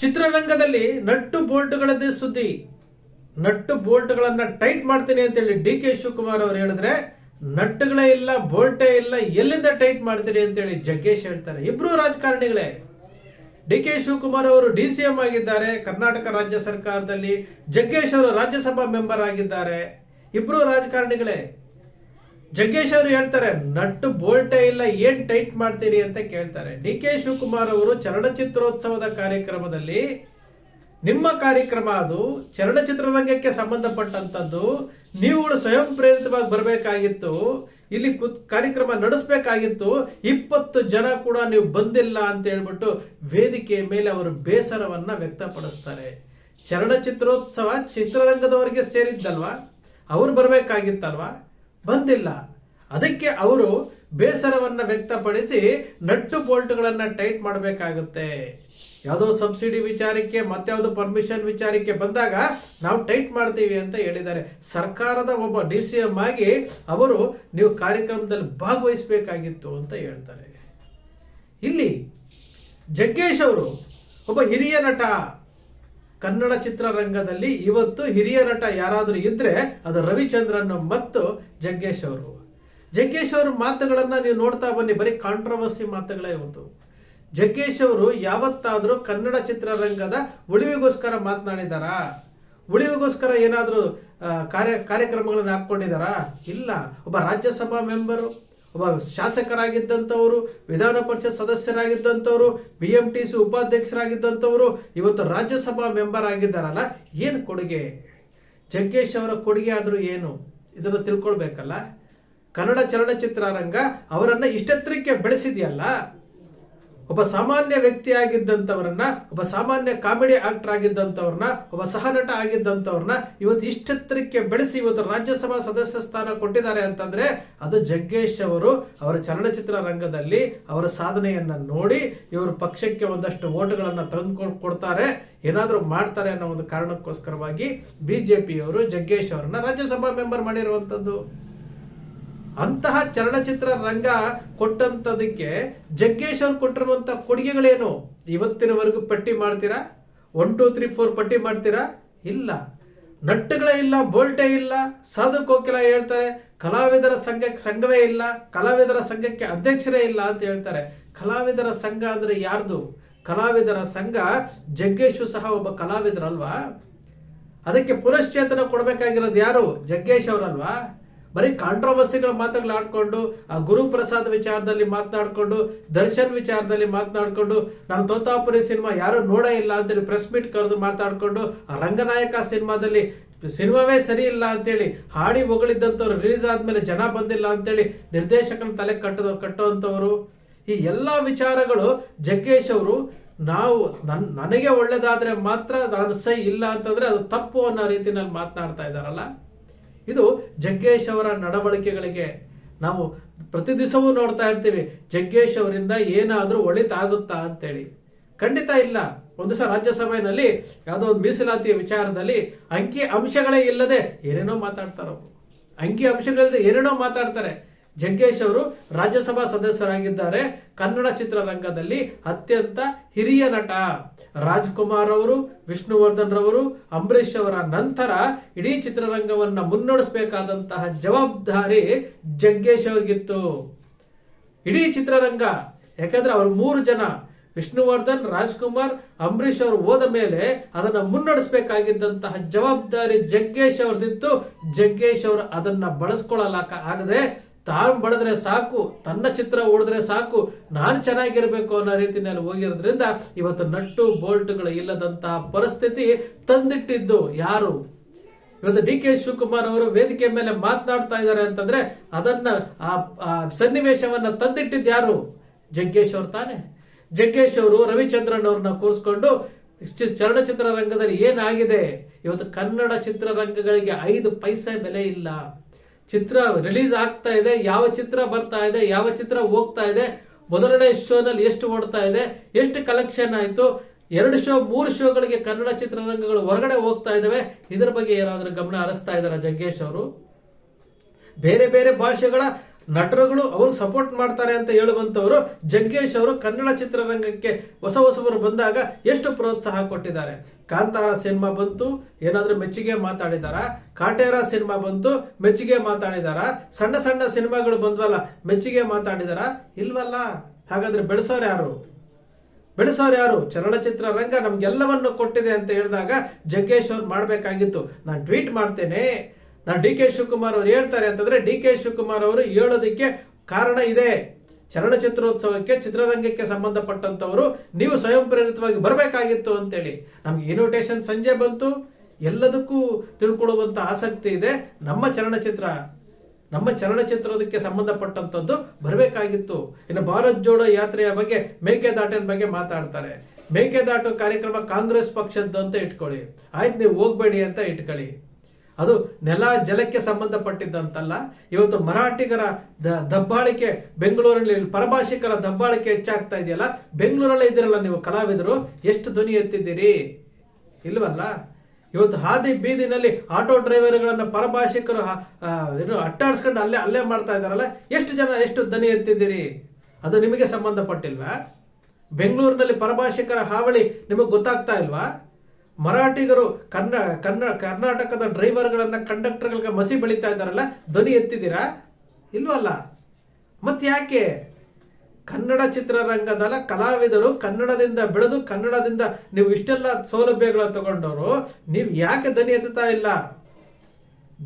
ಚಿತ್ರರಂಗದಲ್ಲಿ ನಟ್ಟು ಬೋಲ್ಟ್ಗಳದ್ದೇ ಸುದ್ದಿ. Nut ಬೋಲ್ಟ್ಗಳನ್ನ tight ಮಾಡ್ತೀನಿ ಅಂತೇಳಿ ಡಿ ಕೆ ಶಿವಕುಮಾರ್ ಅವರು ಹೇಳಿದ್ರೆ, ನಟ್ಟುಗಳೇ ಇಲ್ಲ, ಬೋಲ್ಟೇ ಇಲ್ಲ, ಎಲ್ಲಿಂದ ಟೈಟ್ ಮಾಡ್ತೀರಿ ಅಂತೇಳಿ ಜಗ್ಗೇಶ್ ಹೇಳ್ತಾರೆ. ಇಬ್ರು ರಾಜಕಾರಣಿಗಳೇ. ಡಿ ಕೆ ಶಿವಕುಮಾರ್ ಅವರು ಡಿ ಸಿ ಎಂ ಆಗಿದ್ದಾರೆ, ಕರ್ನಾಟಕ ರಾಜ್ಯ ಸರ್ಕಾರದಲ್ಲಿ ಜಗ್ಗೇಶ್ ಅವರು ರಾಜ್ಯಸಭಾ ಮೆಂಬರ್ ಆಗಿದ್ದಾರೆ. ಇಬ್ರು ರಾಜಕಾರಣಿಗಳೇ. ಜಗ್ಗೇಶ್ ಅವರು ಹೇಳ್ತಾರೆ, ನಟ್ಟು ಬೋಲ್ಟೇ ಇಲ್ಲ, ಏನ್ ಟೈಟ್ ಮಾಡ್ತೀರಿ? ಅಂತ ಕೇಳ್ತಾರೆ. ಡಿ ಕೆ ಶಿವಕುಮಾರ್ ಅವರು ಚಲನಚಿತ್ರೋತ್ಸವದ ಕಾರ್ಯಕ್ರಮದಲ್ಲಿ, ನಿಮ್ಮ ಕಾರ್ಯಕ್ರಮ ಅದು, ಚಲನಚಿತ್ರರಂಗಕ್ಕೆ ಸಂಬಂಧಪಟ್ಟಂತದ್ದು ನೀವುಗಳು ಸ್ವಯಂ ಪ್ರೇರಿತವಾಗಿ ಬರಬೇಕಾಗಿತ್ತು, ಇಲ್ಲಿ ಕುತ್ ಕಾರ್ಯಕ್ರಮ ನಡೆಸಬೇಕಾಗಿತ್ತು, ಇಪ್ಪತ್ತು ಜನ ಕೂಡ ನೀವು ಬಂದಿಲ್ಲ ಅಂತ ಹೇಳ್ಬಿಟ್ಟು ವೇದಿಕೆಯ ಮೇಲೆ ಅವರು ಬೇಸರವನ್ನ ವ್ಯಕ್ತಪಡಿಸ್ತಾರೆ. ಚಲನಚಿತ್ರೋತ್ಸವ ಚಿತ್ರರಂಗದವರಿಗೆ ಸೇರಿದ್ದಲ್ವಾ? ಅವ್ರು ಬರಬೇಕಾಗಿತ್ತಲ್ವಾ? ಬಂದಿಲ್ಲ. ಅದಕ್ಕೆ ಅವರು ಬೇಸರವನ್ನ ವ್ಯಕ್ತಪಡಿಸಿ ನಟ್ಟು ಬೋಲ್ಟ್ಗಳನ್ನು ಟೈಟ್ ಮಾಡಬೇಕಾಗುತ್ತೆ. ಯಾವುದೋ ಸಬ್ಸಿಡಿ ವಿಚಾರಕ್ಕೆ ಮತ್ಯಾವುದೋ ಪರ್ಮಿಷನ್ ವಿಚಾರಕ್ಕೆ ಬಂದಾಗ ನಾವು ಟೈಟ್ ಮಾಡ್ತೀವಿ ಅಂತ ಹೇಳಿದ್ದಾರೆ. ಸರ್ಕಾರದ ಒಬ್ಬ ಡಿ ಸಿ ಎಂ ಆಗಿ ಅವರು ನೀವು ಕಾರ್ಯಕ್ರಮದಲ್ಲಿ ಭಾಗವಹಿಸಬೇಕಾಗಿತ್ತು ಅಂತ ಹೇಳ್ತಾರೆ. ಇಲ್ಲಿ ಜಗ್ಗೇಶ್ ಅವರು ಒಬ್ಬ ಹಿರಿಯ ನಟ ಕನ್ನಡ ಚಿತ್ರರಂಗದಲ್ಲಿ ಇವತ್ತು ಹಿರಿಯ ನಟ ಯಾರಾದರೂ ಇದ್ರೆ ಅದು ರವಿಚಂದ್ರನ್ ಮತ್ತು ಜಗ್ಗೇಶ್ ಅವರು. ಜಗ್ಗೇಶ್ ಅವ್ರ ಮಾತುಗಳನ್ನ ನೀವು ನೋಡ್ತಾ ಬನ್ನಿ, ಬರೀ ಕಾಂಟ್ರವರ್ಸಿ ಮಾತುಗಳೇ ಇವತ್ತು ಜಗ್ಗೇಶ್ ಅವರು ಯಾವತ್ತಾದರೂ ಕನ್ನಡ ಚಿತ್ರರಂಗದ ಉಳಿವಿಗೋಸ್ಕರ ಮಾತನಾಡಿದಾರಾ? ಉಳಿವಿಗೋಸ್ಕರ ಏನಾದರೂ ಕಾರ್ಯ, ಕಾರ್ಯಕ್ರಮಗಳನ್ನು ಹಾಕ್ಕೊಂಡಿದ್ದಾರಾ ಇಲ್ಲ. ಒಬ್ಬ ರಾಜ್ಯಸಭಾ ಮೆಂಬರು ಒಬ್ಬ ಶಾಸಕರಾಗಿದ್ದಂಥವರು, ವಿಧಾನ ಪರಿಷತ್ ಸದಸ್ಯರಾಗಿದ್ದಂಥವರು ಬಿ ಎಂ ಟಿ ಸಿ ಉಪಾಧ್ಯಕ್ಷರಾಗಿದ್ದಂಥವರು, ಇವತ್ತು ರಾಜ್ಯಸಭಾ ಮೆಂಬರ್ ಆಗಿದ್ದಾರಲ್ಲ, ಏನು ಕೊಡುಗೆ? ಜಗ್ಗೇಶ್ ಅವರ ಕೊಡುಗೆ ಆದರೂ ಏನು? ಇದನ್ನು ತಿಳ್ಕೊಳ್ಬೇಕಲ್ಲ. ಕನ್ನಡ ಚಲನಚಿತ್ರರಂಗ ಅವರನ್ನು ಇಷ್ಟೆತ್ತರಕ್ಕೆ ಬೆಳೆಸಿದೆಯಲ್ಲ. ಒಬ್ಬ ಸಾಮಾನ್ಯ ವ್ಯಕ್ತಿ ಆಗಿದ್ದಂಥವ್ರನ್ನ ಒಬ್ಬ ಸಾಮಾನ್ಯ ಕಾಮಿಡಿ ಆಕ್ಟರ್ ಆಗಿದ್ದಂಥವ್ರನ್ನ, ಒಬ್ಬ ಸಹನಟ ಆಗಿದ್ದಂಥವ್ರನ್ನ ಇವತ್ತು ಇಷ್ಟೆತ್ತರಕ್ಕೆ ಬೆಳೆಸಿ ಇವತ್ತು ರಾಜ್ಯಸಭಾ ಸದಸ್ಯ ಸ್ಥಾನ ಕೊಟ್ಟಿದ್ದಾರೆ ಅಂತಂದ್ರೆ ಅದು ಜಗ್ಗೇಶ್ ಅವರು ಅವರ ಚಲನಚಿತ್ರ ರಂಗದಲ್ಲಿ ಅವರ ಸಾಧನೆಯನ್ನ ನೋಡಿ ಇವರು ಪಕ್ಷಕ್ಕೆ ಒಂದಷ್ಟು ಓಟುಗಳನ್ನು ತಂದುಕೊಂಡು, ಕೊಡ್ತಾರೆ. ಏನಾದರೂ ಮಾಡ್ತಾರೆ ಅನ್ನೋ ಒಂದು ಕಾರಣಕ್ಕೋಸ್ಕರವಾಗಿ ಬಿಜೆಪಿಯವರು ಜಗ್ಗೇಶ್ ಅವರನ್ನ ರಾಜ್ಯಸಭಾ ಮೆಂಬರ್ ಮಾಡಿರುವಂಥದ್ದು. ಅಂತಹ ಚಲನಚಿತ್ರ ರಂಗ ಕೊಟ್ಟಂತದಕ್ಕೆ ಜಗ್ಗೇಶ್ ಅವ್ರು ಕೊಟ್ಟಿರುವಂಥ ಕೊಡುಗೆಗಳೇನು? ಇವತ್ತಿನವರೆಗೂ ಪಟ್ಟಿ ಮಾಡ್ತೀರಾ? ಒನ್ ಟೂ ತ್ರೀ ಫೋರ್ ಪಟ್ಟಿ ಮಾಡ್ತೀರಾ? ಇಲ್ಲ. ನಟ್ಟುಗಳೇ ಇಲ್ಲ, ಬೋಲ್ಟೇ ಇಲ್ಲ ಸಾಧು ಕೋಕಿಲ ಹೇಳ್ತಾರೆ, ಕಲಾವಿದರ ಸಂಘಕ್ಕೆ ಸಂಘವೇ ಇಲ್ಲ, ಕಲಾವಿದರ ಸಂಘಕ್ಕೆ ಅಧ್ಯಕ್ಷರೇ ಇಲ್ಲ ಅಂತ ಹೇಳ್ತಾರೆ. ಕಲಾವಿದರ ಸಂಘ ಅಂದರೆ ಯಾರ್ದು? ಕಲಾವಿದರ ಸಂಘ ಜಗ್ಗೇಶು ಸಹ ಒಬ್ಬ ಕಲಾವಿದರಲ್ವಾ? ಅದಕ್ಕೆ ಪುನಶ್ಚೇತನ ಕೊಡಬೇಕಾಗಿರೋದು ಯಾರು? ಜಗ್ಗೇಶ್ ಅವರಲ್ವಾ? ಬರೀ ಕಾಂಟ್ರವರ್ಸಿಗಳ ಮಾತುಗಳಾಡ್ಕೊಂಡು ಆ ಗುರುಪ್ರಸಾದ್ ವಿಚಾರದಲ್ಲಿ ಮಾತನಾಡ್ಕೊಂಡು, ದರ್ಶನ್ ವಿಚಾರದಲ್ಲಿ ಮಾತನಾಡ್ಕೊಂಡು ನಮ್ಮ ತೋತಾಪುರಿ ಸಿನಿಮಾ ಯಾರು ನೋಡೇ ಇಲ್ಲ ಅಂತೇಳಿ ಪ್ರೆಸ್ ಮೀಟ್ ಕರೆದು ಮಾತಾಡ್ಕೊಂಡು ಆ ರಂಗನಾಯಕ ಸಿನಿಮಾದಲ್ಲಿ ಸಿನಿಮಾವೇ ಸರಿ ಇಲ್ಲ ಅಂತೇಳಿ ಹಾಡಿ ಹೊಗಳಿದ್ದಂಥವ್ರು ರಿಲೀಸ್ ಆದ್ಮೇಲೆ ಜನ ಬಂದಿಲ್ಲ ಅಂತೇಳಿ ನಿರ್ದೇಶಕನ ತಲೆ ಕಟ್ಟದ, ಕಟ್ಟುವಂಥವ್ರು. ಈ ಎಲ್ಲ ವಿಚಾರಗಳು ಜಗ್ಗೇಶ್ ಅವರು, ನಾವು ನನ್, ನನಗೆ ಒಳ್ಳೇದಾದ್ರೆ ಮಾತ್ರ ನಾನು ಸೈ ಇಲ್ಲ ಅಂತಂದ್ರೆ ಅದು ತಪ್ಪು ಅನ್ನೋ ರೀತಿನಲ್ಲಿ ಮಾತನಾಡ್ತಾ ಇದ್ದಾರಲ್ಲ. ಇದು ಜಗ್ಗೇಶ್ ಅವರ ನಡವಳಿಕೆಗಳಿಗೆ ನಾವು ಪ್ರತಿ ದಿವಸವೂ ನೋಡ್ತಾ ಇರ್ತೀವಿ, ಜಗ್ಗೇಶ್ ಅವರಿಂದ ಏನಾದರೂ ಒಳಿತಾಗುತ್ತಾ ಅಂತೇಳಿ. ಖಂಡಿತ ಇಲ್ಲ. ಒಂದು ಸಹ ರಾಜ್ಯಸಭೆಯಲ್ಲಿ ಯಾವುದೋ ಒಂದು ಮೀಸಲಾತಿಯ ವಿಚಾರದಲ್ಲಿ ಅಂಕಿ ಅಂಶಗಳೇ ಇಲ್ಲದೆ ಏನೇನೋ ಮಾತಾಡ್ತಾರೆ. ಅಂಕಿ ಅಂಶಗಳಿಲ್ಲದೆ ಏನೇನೋ ಮಾತಾಡ್ತಾರೆ. ಜಗ್ಗೇಶ್ ಅವರು ರಾಜ್ಯಸಭಾ ಸದಸ್ಯರಾಗಿದ್ದಾರೆ. ಕನ್ನಡ ಚಿತ್ರರಂಗದಲ್ಲಿ ಅತ್ಯಂತ ಹಿರಿಯ ನಟ ರಾಜ್ಕುಮಾರ್ ಅವರು, ವಿಷ್ಣುವರ್ಧನ್ ರವರು, ಅಂಬರೀಷ್ ಅವರ ನಂತರ ಇಡೀ ಚಿತ್ರರಂಗವನ್ನು ಮುನ್ನಡೆಸಬೇಕಾದಂತಹ ಜವಾಬ್ದಾರಿ ಜಗ್ಗೇಶ್ ಅವ್ರಿಗಿತ್ತು. ಇಡೀ ಚಿತ್ರರಂಗ, ಯಾಕಂದ್ರೆ ಅವರು ಮೂರು ಜನ, ವಿಷ್ಣುವರ್ಧನ್, ರಾಜ್ಕುಮಾರ್, ಅಂಬರೀಷ್ ಅವರು ಹೋದ ಮೇಲೆ ಅದನ್ನ ಮುನ್ನಡೆಸಬೇಕಾಗಿದ್ದಂತಹ ಜವಾಬ್ದಾರಿ ಜಗ್ಗೇಶ್ ಅವ್ರದಿತ್ತು ಜಗ್ಗೇಶ್ ಅವರು ಅದನ್ನ ಬಳಸ್ಕೊಳ್ಳಲಾಕ ಆಗದೆ ತಾವು ಬಡಿದ್ರೆ ಸಾಕು, ತನ್ನ ಚಿತ್ರ ಓಡಿದ್ರೆ ಸಾಕು, ನಾನು ಚೆನ್ನಾಗಿರಬೇಕು ಅನ್ನೋ ರೀತಿಯಲ್ಲಿ ಹೋಗಿರೋದ್ರಿಂದ ಇವತ್ತು ನಟ್ಟು ಬೋಲ್ಟ್ಗಳು ಇಲ್ಲದಂತಹ ಪರಿಸ್ಥಿತಿ ತಂದಿಟ್ಟಿದ್ದು ಯಾರು? ಇವತ್ತು ಡಿ ಕೆ ಶಿವಕುಮಾರ್ ಅವರು ವೇದಿಕೆ ಮೇಲೆ ಮಾತನಾಡ್ತಾ ಇದ್ದಾರೆ ಅಂತಂದ್ರೆ ಅದನ್ನ ಆ ಸನ್ನಿವೇಶವನ್ನ ತಂದಿಟ್ಟಿದ್ದು ಯಾರು? ಜಗ್ಗೇಶ್ ಅವರು ತಾನೆ. ಜಗ್ಗೇಶ್ ಅವರು ರವಿಚಂದ್ರನ್ ಅವ್ರನ್ನ ಕೂರಿಸ್ಕೊಂಡು ಚಲನಚಿತ್ರ ರಂಗದಲ್ಲಿ ಏನಾಗಿದೆ? ಇವತ್ತು ಕನ್ನಡ ಚಿತ್ರರಂಗಗಳಿಗೆ ಐದು ಪೈಸೆ ಬೆಲೆ ಇಲ್ಲ. ಚಿತ್ರ ರಿಲೀಸ್ ಆಗ್ತಾ ಇದೆ, ಯಾವ ಚಿತ್ರ ಬರ್ತಾ ಇದೆ, ಯಾವ ಚಿತ್ರ ಹೋಗ್ತಾ ಇದೆ, ಮೊದಲನೇ ಶೋನಲ್ಲಿ ಎಷ್ಟು ಓಡ್ತಾ ಇದೆ, ಎಷ್ಟು ಕಲೆಕ್ಷನ್ ಆಯಿತು, ಎರಡು ಶೋ ಮೂರು ಶೋಗಳಿಗೆ ಕನ್ನಡ ಚಿತ್ರರಂಗಗಳು ಹೊರಗಡೆ ಹೋಗ್ತಾ ಇದ್ದಾವೆ ಇದರ ಬಗ್ಗೆ ಏನಾದರೂ ಗಮನ ಹರಿಸ್ತಾ ಇದ್ದಾರೆ ಜಗ್ಗೇಶ್ ಅವರು? ಬೇರೆ ಬೇರೆ ಭಾಷೆಗಳ ನಟರುಗಳು ಅವ್ರು ಸಪೋರ್ಟ್ ಮಾಡ್ತಾರೆ ಅಂತ ಹೇಳುವಂತವರು ಜಗ್ಗೇಶ್ ಅವರು ಕನ್ನಡ ಚಿತ್ರರಂಗಕ್ಕೆ ಹೊಸ ಹೊಸಬರು ಬಂದಾಗ ಎಷ್ಟು ಪ್ರೋತ್ಸಾಹ ಕೊಟ್ಟಿದ್ದಾರೆ? ಕಾಂತಾರ ಸಿನಿಮಾ ಬಂತು, ಏನಾದರೂ ಮೆಚ್ಚುಗೆ ಮಾತಾಡಿದಾರ? ಕಾಟೇರ ಸಿನಿಮಾ ಬಂತು, ಮೆಚ್ಚುಗೆ ಮಾತಾಡಿದಾರ? ಸಣ್ಣ ಸಣ್ಣ ಸಿನಿಮಾಗಳು ಬಂದ್ವಲ್ಲ, ಮೆಚ್ಚುಗೆ ಮಾತಾಡಿದಾರ? ಇಲ್ವಲ್ಲ, ಹಾಗಾದ್ರೆ ಬೆಳೆಸೋರು ಯಾರು? ಬೆಳೆಸೋರು ಯಾರು? ಚಲನಚಿತ್ರ ರಂಗ ನಮ್ಗೆಲ್ಲವನ್ನು ಕೊಟ್ಟಿದೆ ಅಂತ ಹೇಳಿದಾಗ ಜಗ್ಗೇಶ್ ಅವ್ರು ಮಾಡಬೇಕಾಗಿತ್ತು. ನಾನು ಟ್ವೀಟ್ ಮಾಡ್ತೇನೆ. ನಾನು ಡಿ ಕೆ ಶಿವಕುಮಾರ್ ಅವರು ಹೇಳ್ತಾರೆ ಅಂತಂದ್ರೆ ಡಿ ಕೆ ಶಿವಕುಮಾರ್ ಅವರು ಹೇಳೋದಕ್ಕೆ ಕಾರಣ ಇದೆ. ಚಲನಚಿತ್ರೋತ್ಸವಕ್ಕೆ, ಚಿತ್ರರಂಗಕ್ಕೆ ಸಂಬಂಧಪಟ್ಟಂತವರು ನೀವು ಸ್ವಯಂ ಪ್ರೇರಿತವಾಗಿ ಬರಬೇಕಾಗಿತ್ತು ಅಂತೇಳಿ. ನಮ್ಗೆ ಇನ್ವಿಟೇಷನ್ ಸಂಜೆ ಬಂತು. ಎಲ್ಲದಕ್ಕೂ ತಿಳ್ಕೊಳ್ಳುವಂತ ಆಸಕ್ತಿ ಇದೆ. ನಮ್ಮ ಚಲನಚಿತ್ರ, ನಮ್ಮ ಚಲನಚಿತ್ರದಕ್ಕೆ ಸಂಬಂಧಪಟ್ಟಂತದ್ದು ಬರಬೇಕಾಗಿತ್ತು. ಇನ್ನು ಭಾರತ್ ಜೋಡೋ ಯಾತ್ರೆಯ ಬಗ್ಗೆ ಮೇಕೆದಾಟಿನ ಬಗ್ಗೆ ಮಾತಾಡ್ತಾರೆ. ಮೇಕೆದಾಟು ಕಾರ್ಯಕ್ರಮ ಕಾಂಗ್ರೆಸ್ ಪಕ್ಷದ್ದು ಅಂತ ಇಟ್ಕೊಳ್ಳಿ. ಆಯ್ತು, ನೀವು ಹೋಗ್ಬೇಡಿ ಅಂತ ಇಟ್ಕೊಳ್ಳಿ. ಅದು ನೆಲ ಜಲಕ್ಕೆ ಸಂಬಂಧಪಟ್ಟಿದ್ದಂತಲ್ಲ, ಇವತ್ತು ಮರಾಠಿಗರ ದಬ್ಬಾಳಿಕೆ ಬೆಂಗಳೂರಿನಲ್ಲಿ ಪರಭಾಷಿಕರ ದಬ್ಬಾಳಿಕೆ ಹೆಚ್ಚಾಗ್ತಾ ಇದೆಯಲ್ಲ, ಬೆಂಗಳೂರಲ್ಲೇ ಇದ್ದೀರಲ್ಲ ನೀವು ಕಲಾವಿದರು, ಎಷ್ಟು ಧ್ವನಿ ಎತ್ತಿದ್ದೀರಿ? ಇಲ್ವಲ್ಲ? ಇವತ್ತು ಹಾದಿ ಬೀದಿನಲ್ಲಿ ಆಟೋ ಡ್ರೈವರ್ಗಳನ್ನು ಪರಭಾಷಿಕರು ಏನು ಅಟ್ಟಾಡ್ಸ್ಕೊಂಡು ಅಲ್ಲೇ ಅಲ್ಲೇ ಮಾಡ್ತಾ ಇದಾರಲ್ಲ ಎಷ್ಟು ಜನ ಎಷ್ಟು ಧ್ವನಿ ಎತ್ತಿದ್ದೀರಿ? ಅದು ನಿಮಗೆ ಸಂಬಂಧಪಟ್ಟಿಲ್ವಾ? ಬೆಂಗಳೂರಿನಲ್ಲಿ ಪರಭಾಷಿಕರ ಹಾವಳಿ ನಿಮಗೆ ಗೊತ್ತಾಗ್ತಾ ಇಲ್ವಾ? ಮರಾಠಿಗರು ಕನ್ನ ಕನ್ನ ಕರ್ನಾಟಕದ ಡ್ರೈವರ್ಗಳನ್ನ ಕಂಡಕ್ಟರ್ಗಳಿಗೆ ಮಸಿ ಬೆಳೀತಾ ಇದ್ದಾರಲ್ಲ, ಧ್ವನಿ ಎತ್ತಿದ್ದೀರಾ? ಇಲ್ವಲ್ಲ ಮತ್ತೆ ಯಾಕೆ ಕನ್ನಡ ಚಿತ್ರರಂಗದ ಕಲಾವಿದರು ಕನ್ನಡದಿಂದ ಬೆಳೆದು ಕನ್ನಡದಿಂದ ನೀವು ಇಷ್ಟೆಲ್ಲ ಸೌಲಭ್ಯಗಳನ್ನ ತಗೊಂಡವರು, ನೀವು ಯಾಕೆ ಧ್ವನಿ ಎತ್ತುತ್ತಾ ಇಲ್ಲ?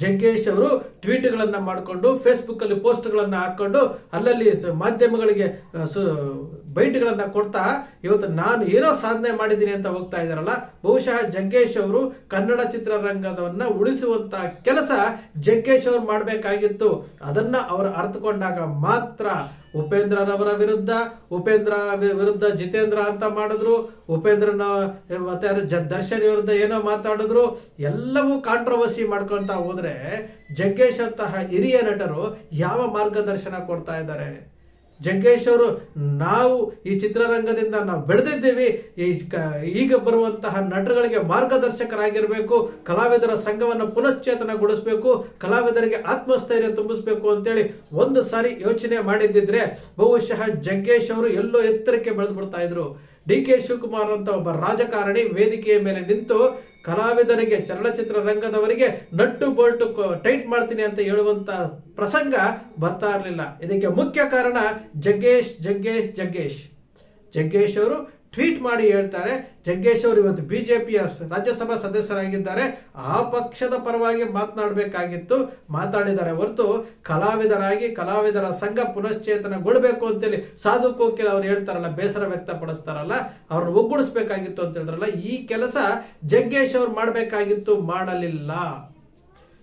ಜಗ್ಗೇಶ್ ಅವರು ಟ್ವೀಟ್ಗಳನ್ನು ಮಾಡಿಕೊಂಡು, ಫೇಸ್ಬುಕ್ಕಲ್ಲಿ ಪೋಸ್ಟ್ಗಳನ್ನು ಹಾಕ್ಕೊಂಡು, ಅಲ್ಲಲ್ಲಿ ಮಾಧ್ಯಮಗಳಿಗೆ ಬೈಟ್ಗಳನ್ನು ಕೊಡ್ತಾ ಇವತ್ತು ನಾನು ಏನೋ ಸಾಧನೆ ಮಾಡಿದ್ದೀನಿ ಅಂತ ಹೋಗ್ತಾ ಇದ್ದಾರಲ್ಲ, ಬಹುಶಃ ಜಗ್ಗೇಶ್ ಅವರು ಕನ್ನಡ ಚಿತ್ರರಂಗದವನ್ನ ಉಳಿಸುವಂತ ಕೆಲಸ ಜಗ್ಗೇಶ್ ಅವರು ಮಾಡಬೇಕಾಗಿತ್ತು. ಅದನ್ನ ಅವರು ಅರ್ಥಕೊಂಡಾಗ ಮಾತ್ರ ಉಪೇಂದ್ರನವರ ವಿರುದ್ಧ, ಉಪೇಂದ್ರ ವಿರುದ್ಧ ಜಿತೇಂದ್ರ ಅಂತ ಮಾಡಿದ್ರು, ಉಪೇಂದ್ರನ, ಮತ್ತೆ ದರ್ಶನ್ ವಿರುದ್ಧ ಏನೋ ಮಾತಾಡಿದ್ರು, ಎಲ್ಲವೂ ಕಾಂಟ್ರವರ್ಸಿ ಮಾಡ್ಕೊಳ್ತಾ ಹೋದರೆ ಜಗ್ಗೇಶ್ ಅಂತಹ ಹಿರಿಯ ನಟರು ಯಾವ ಮಾರ್ಗದರ್ಶನ ಕೊಡ್ತಾ ಇದ್ದಾರೆ? ಜಗ್ಗೇಶ್ ಅವರು, ನಾವು ಈ ಚಿತ್ರರಂಗದಿಂದ ನಾವು ಬೆಳೆದಿದ್ದೀವಿ, ಈ ಈಗ ಬರುವಂತಹ ನಟರುಗಳಿಗೆ ಮಾರ್ಗದರ್ಶಕರಾಗಿರಬೇಕು, ಕಲಾವಿದರ ಸಂಘವನ್ನು ಪುನಶ್ಚೇತನಗೊಳಿಸಬೇಕು, ಕಲಾವಿದರಿಗೆ ಆತ್ಮಸ್ಥೈರ್ಯ ತುಂಬಿಸಬೇಕು ಅಂತೇಳಿ ಒಂದು ಸಾರಿ ಯೋಚನೆ ಮಾಡಿದ್ದಿದ್ರೆ ಬಹುಶಃ ಜಗ್ಗೇಶ್ ಅವರು ಎಲ್ಲೋ ಎತ್ತರಕ್ಕೆ ಬೆಳೆದು ಬಿಡ್ತಾ ಇದ್ರು. ಡಿ ಕೆ ಶಿವಕುಮಾರ್ ಅಂತ ಒಬ್ಬ ರಾಜಕಾರಣಿ ವೇದಿಕೆಯ ಮೇಲೆ ನಿಂತು ಕಲಾವಿದರಿಗೆ ಚಲನಚಿತ್ರ ರಂಗದವರಿಗೆ ನಟ್ಟು ಬೋಲ್ಟು ಟೈಟ್ ಮಾಡ್ತೀನಿ ಅಂತ ಹೇಳುವಂತ ಪ್ರಸಂಗ ಬರ್ತಾ ಇರಲಿಲ್ಲ. ಇದಕ್ಕೆ ಮುಖ್ಯ ಕಾರಣ ಜಗ್ಗೇಶ್ ಜಗ್ಗೇಶ್ ಜಗ್ಗೇಶ್. ಜಗ್ಗೇಶ್ ಅವರು ಟ್ವೀಟ್ ಮಾಡಿ ಹೇಳ್ತಾರೆ ಜಗ್ಗೇಶ್ ಅವರು ಇವತ್ತು ಬಿಜೆಪಿಯ ರಾಜ್ಯಸಭಾ ಸದಸ್ಯರಾಗಿದ್ದಾರೆ. ಆ ಪಕ್ಷದ ಪರವಾಗಿ ಮಾತನಾಡಬೇಕಾಗಿತ್ತು. ಮಾತಾಡಿದ್ದಾರೆ ಹೊರತು ಕಲಾವಿದರಾಗಿ ಕಲಾವಿದರ ಸಂಘ ಪುನಶ್ಚೇತನಗೊಳ್ಬೇಕು ಅಂತೇಳಿ ಸಾಧು ಕೋಕಿಲ್ ಅವ್ರು ಹೇಳ್ತಾರಲ್ಲ, ಬೇಸರ ವ್ಯಕ್ತಪಡಿಸ್ತಾರಲ್ಲ, ಅವ್ರನ್ನ ಒಗ್ಗೂಡಿಸ್ಬೇಕಾಗಿತ್ತು ಅಂತ ಹೇಳಿದ್ರಲ್ಲ ಈ ಕೆಲಸ ಜಗ್ಗೇಶ್ ಅವ್ರು ಮಾಡಬೇಕಾಗಿತ್ತು, ಮಾಡಲಿಲ್ಲ.